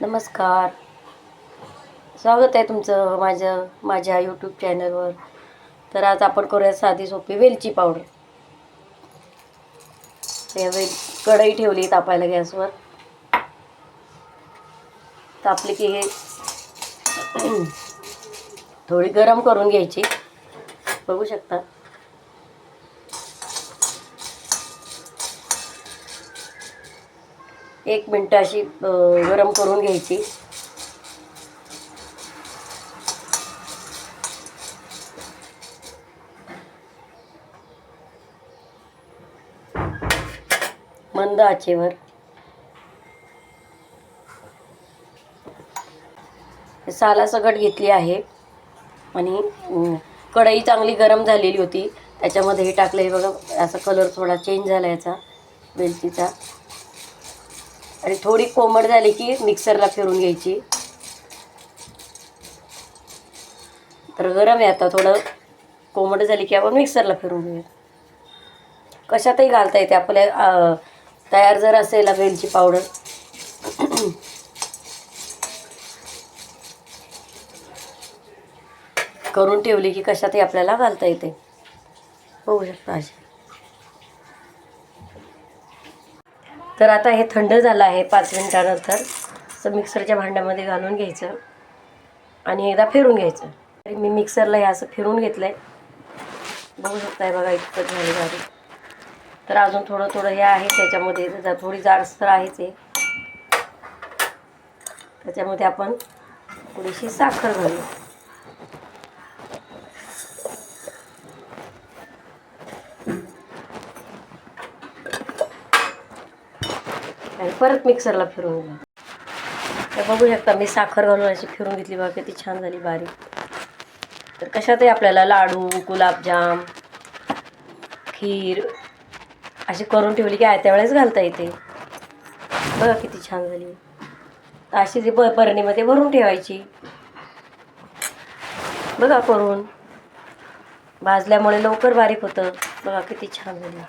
नमस्कार. स्वागत आहे तुमचं माझं माझ्या यूट्यूब चॅनलवर तर आज आपण करूया साधी सोपी वेलची पावडर. त्या वेल कढई ठेवली तापायला गॅसवर. तापली की हे थोडी गरम करून घ्यायची. बघू शकता. एक मिनटं अशी गरम करून घ्यायची. मंद आचेवर. साला सगट घेतली आहे. आणि कढई चांगली गरम झालेली होती. त्याच्यामध्ये हे टाकलं हे बघा असा कलर थोडा चेंज झाला याचा वेलचीचा. आणि थोडी कोमट झाली की मिक्सरला फिरून घ्यायची. तर गरम आहे आता थोडं कोमट झाली की आपण मिक्सरला फिरून घेऊया. कशातही घालता येते आपल्या तयार जर असेल वेलची पावडर. करून ठेवली की कशातही आपल्याला घालता येते. बघू शकता अशी. तर आता हे थंड झालं आहे पाच मिनटानंतर. असं मिक्सरच्या भांड्यामध्ये घालून घ्यायचं आणि एकदा फिरून घ्यायचं. तरी मी मिक्सरला हे असं फिरून घेतलं आहे बघू शकताय बघा इतकं झाली झाली. तर अजून थोडं थोडं हे आहे त्याच्यामध्ये. थोडी जाडसर आहेच आहे त्याच्यामध्ये आपण थोडीशी साखर घालू. आणि परत मिक्सरला फिरून घ्या. तर बघू शकता मी साखर घालून अशी फिरून घेतली बघा किती छान झाली बारीक. तर कशातही आपल्याला लाडू गुलाबजाम खीर अशी करून ठेवली की आयत्या वेळेस घालता येते. बघा किती छान झाली. अशी जी ब बरणीमध्ये भरून ठेवायची. बघा करून. भाजल्यामुळे लवकर बारीक होतं. बघा किती छान झाली.